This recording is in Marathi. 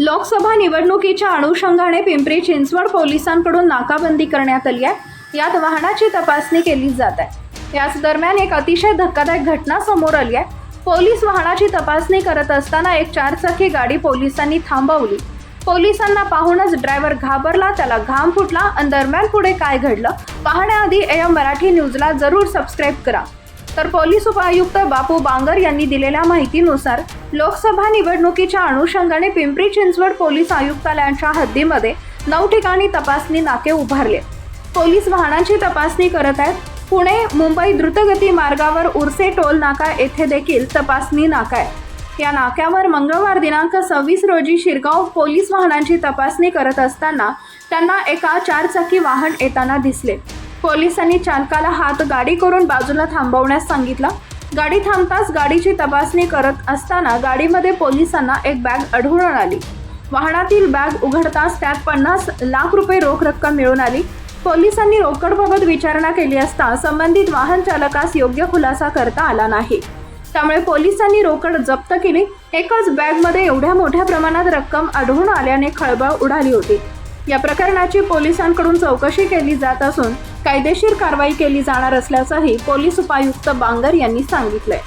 लोकसभा निवडणुकीच्या अनुषंगाने पिंपरी चिंचवड पोलिसांकडून नाकाबंदी करण्यात आली आहे. यात वाहनाची तपासणी केली जात आहे. याच दरम्यान एक अतिशय धक्कादायक घटना समोर आली आहे. पोलीस वाहनाची तपासणी करत असताना एक चारचाकी गाडी पोलिसांनी थांबवली. पोलिसांना पाहूनच ड्रायव्हर घाबरला त्याला घाम फुटला. आणि दरम्यान पुढे काय घडलं? पाहण्याआधी एम मराठी न्यूजला जरूर सबस्क्राईब करा. तर पोलीस उपायुक्त बापू बांगर यांनी दिलेल्या माहितीनुसार लोकसभा निवडणुकीच्या अनुषंगाने पिंपरी चिंचवड पोलीस आयुक्तालयांच्या हद्दीमध्ये नऊ ठिकाणी तपासणी नाके उभारले. पोलीस वाहनांची तपासणी करत आहेत. पुणे मुंबई द्रुतगती मार्गावर उर्से टोल नाका येथे देखील तपासणी नाका आहे या नाक्यावर मंगळवार दिनांक सव्वीस रोजी शिरगाव पोलीस वाहनांची तपासणी करत असताना त्यांना एका चारचाकी वाहन येताना दिसले. पोलिसांनी चालकाला हात गाडी करून बाजूला थांबवण्यास सांगितलं. गाडी थांबताच गाडीची तपासणी करत असताना गाडीमध्ये पोलिसांना एक बॅग आढळून आली. वाहनातील बॅग उघडताच त्यात पन्नास लाख रुपये रोख रक्कम मिळून आली. पोलिसांनी रोकडबाबत विचारणा केली असता संबंधित वाहन चालकास योग्य खुलासा करता आला नाही. त्यामुळे पोलिसांनी रोकड जप्त केली. एकाच बॅगमध्ये एवढ्या मोठ्या प्रमाणात रक्कम आढळून आल्याने खळबळ उडाली होती. या प्रकरणाची पोलिसांकडून चौकशी केली जात असून कायदेशीर कारवाई केली जाणार असल्याचंही पोलीस उपायुक्त बांगर यांनी सांगितलंय.